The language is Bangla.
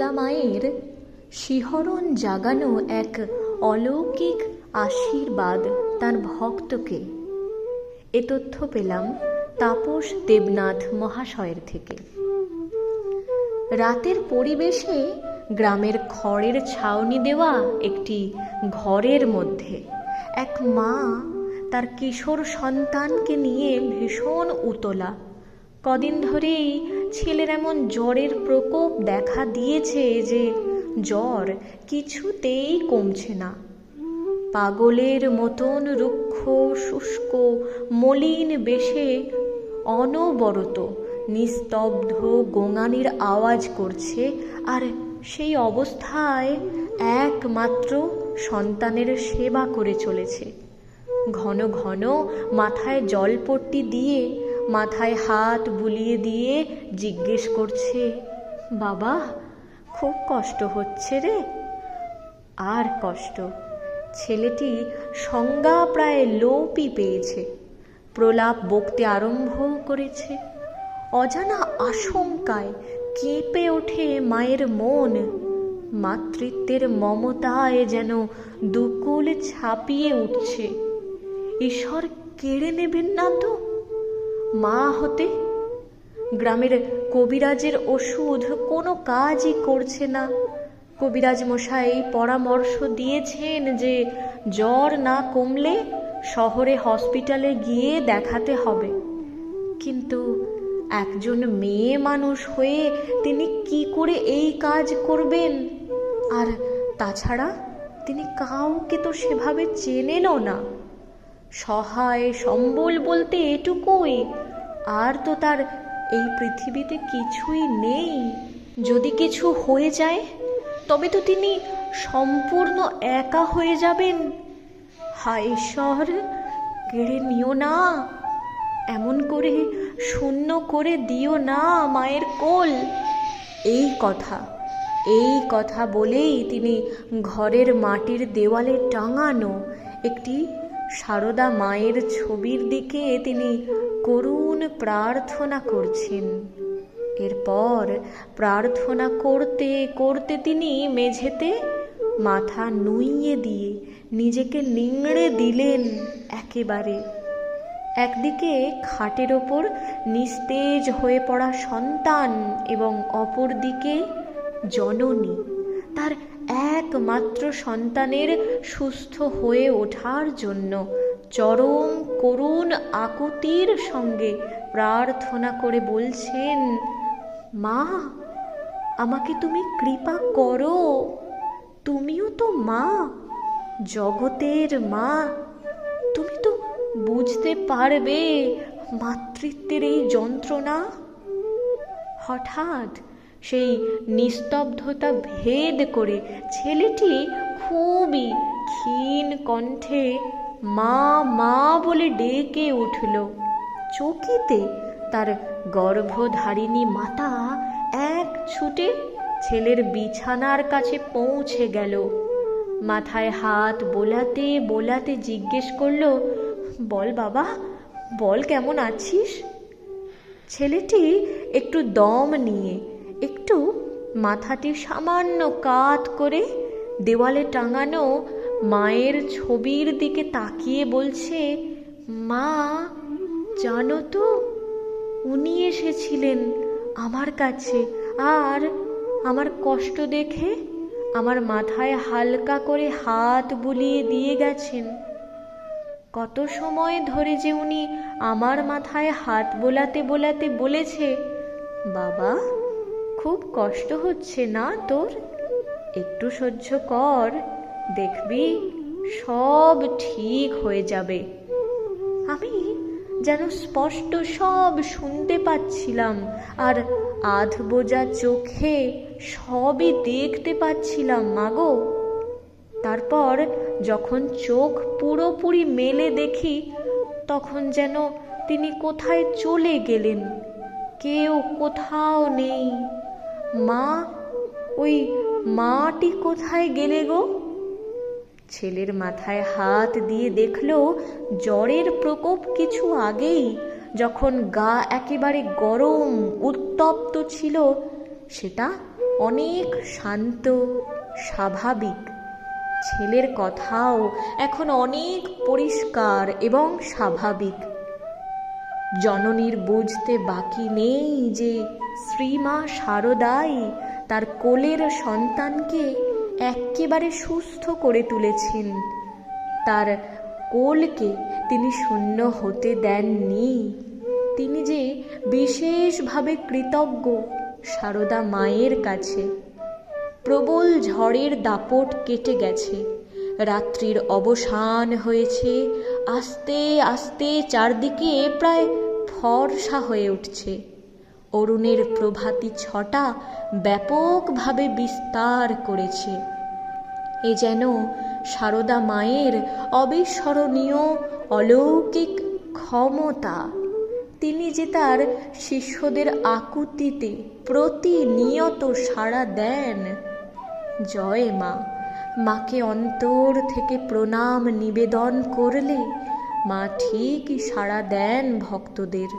সারদা মায়ের শিহরণ জাগানো এক অলৌকিক আশীর্বাদ তার ভক্তকে। এ তথ্য পেলাম তাপস দেবনাথ মহাশয়ের থেকে। রাতের পরিবেশে গ্রামের খড়ের ছাউনি দেওয়া একটি ঘরের মধ্যে এক মা তার কিশোর সন্তানকে নিয়ে ভীষণ উতলা। কদিন ধরেই ছেলের এমন জ্বরের প্রকোপ দেখা দিয়েছে যে জ্বর কিছুতেই কমছে না। পাগলের মতন রুক্ষ, শুষ্ক, মলিন বেশে অনবরত নিস্তব্ধ গোঙানির আওয়াজ করছে আর সেই অবস্থায় একমাত্র সন্তানের সেবা করে চলেছে। ঘন ঘন মাথায় জলপট্টি দিয়ে মাথায় হাত বুলিয়ে দিয়ে জিজ্ঞেস করছে, বাবা, খুব কষ্ট হচ্ছে রে? আর কষ্ট? ছেলেটি সংজ্ঞা প্রায় লোপই পেয়েছে। প্রলাপ বকতে আরম্ভ করেছে। অজানা আশঙ্কায় কেঁপে ওঠে মায়ের মন। মাতৃত্বের মমতায় যেন দুকুল ছাপিয়ে উঠছে। ঈশ্বর কেড়ে নেবেন না তো? মা হতে? গ্রামের কবিরাজের ওষুধ কোনো কাজই করছে না। কবিরাজ মশাই পরামর্শ দিয়েছেন যে, জ্বর না কমলে শহরে হসপিটালে গিয়ে দেখাতে হবে। কিন্তু একজন মেয়ে মানুষ হয়ে তিনি কি করে এই কাজ করবেন? আর তাছাড়া তিনি কাউকে তো সেভাবে চেনেনও না। সহায় সম্বল বলতে এটুকুই। আর তো তার এই পৃথিবীতে কিছুই নেই। যদি কিছু হয়ে যায়, তবে তো তিনি সম্পূর্ণ একা হয়ে যাবেন। হায় ঈশ্বর, কেড়ে নিও না। এমন করে শূন্য করে দিও না মায়ের কোল। এই কথা এই কথা বলেই তিনি ঘরের মাটির দেওয়ালে টাঙানো একটি সারদা মায়ের ছবির দিকে তিনি করুণ প্রার্থনা করছেন। এরপর প্রার্থনা করতে করতে তিনি মেঝেতে মাথা নুইয়ে দিয়ে নিজেকে নিংড়ে দিলেন একেবারে। একদিকে খাটের ওপর নিস্তেজ হয়ে পড়া সন্তান এবং অপর দিকে জননী। তার একমাত্র সন্তানের সুস্থ হয়ে ওঠার জন্য চরম করুণ আকুতির সঙ্গে প্রার্থনা করে বলছেন, মা, আমাকে তুমি কৃপা করো। তুমিও তো মা, জগতের মা। তুমি তো বুঝতে পারবে মাতৃত্বের এই যন্ত্রণা? হঠাৎ সেই নিস্তব্ধতা ভেদ করে ছেলেটি খুবই ক্ষীণ কণ্ঠে মা মা বলে ডেকে উঠল। চকিতে তার গর্ভধারিণী মাতা এক ছুটে ছেলের বিছানার কাছে পৌঁছে গেল। মাথায় হাত বোলাতে বোলাতে জিজ্ঞেস করল, বল বাবা, বল কেমন আছিস? ছেলেটি একটু দম নিয়ে মাথাটি সামান্য কাত করে দেওয়ালে টাঙানো মায়ের ছবির দিকে তাকিয়ে বলছে, মা, জানো তো, উনি এসেছিলেন আমার কাছে। আর আমার কষ্ট দেখে আমার মাথায় হালকা করে হাত বুলিয়ে দিয়ে গেছেন। কত সময় ধরে যে উনি আমার মাথায় হাত বোলাতে বোলাতে বলেছে, বাবা খুব কষ্ট হচ্ছে না তোর? একটু সহ্য কর, দেখবি সব ঠিক হয়ে যাবে। আমি যেন স্পষ্ট সব শুনতে পাচ্ছিলাম আর আধ বোঝা চোখে সবই দেখতে পাচ্ছিলাম মাগো তারপর যখন চোখ পুরোপুরি মেলে দেখি, তখন যেন তিনি কোথায় চলে গেলেন? কেউ কোথাও নেই। মা, ওই মাটি কোথায় গেলে গো? ছেলের মাথায় হাত দিয়ে দেখল জ্বরের প্রকোপ কিছু আগেই, যখন গা একেবারে গরম, উত্তপ্ত ছিল, সেটা অনেক শান্ত, স্বাভাবিক। ছেলের কথাও এখন অনেক পরিষ্কার এবং স্বাভাবিক। জননীর বুঝতে বাকি নেই যে শ্রীমা শারদাই তার কোলের সন্তানকে এক্কেবারে সুস্থ করে তুলেছেন। তার কোলকে তিনি শূন্য হতে দেননি। তিনি যে বিশেষভাবে কৃতজ্ঞ সারদা মায়ের কাছে। প্রবল ঝড়ের দাপট কেটে গেছে। রাত্রির অবসান হয়েছে। আস্তে আস্তে চারদিকে প্রায় ফর্সা হয়ে উঠছে। অরুণের প্রভাতী ছটা ব্যাপকভাবে বিস্তার করেছে। এ যেন সারদা মায়ের অবিস্মরণীয় অলৌকিক ক্ষমতা। তিনি যে তার শিষ্যদের আকুতিতে প্রতিনিয়ত সাড়া দেন। জয় মা। মাকে অন্তর থেকে প্রণাম নিবেদন করলে মা ঠিকই সাড়া দেন ভক্তদের।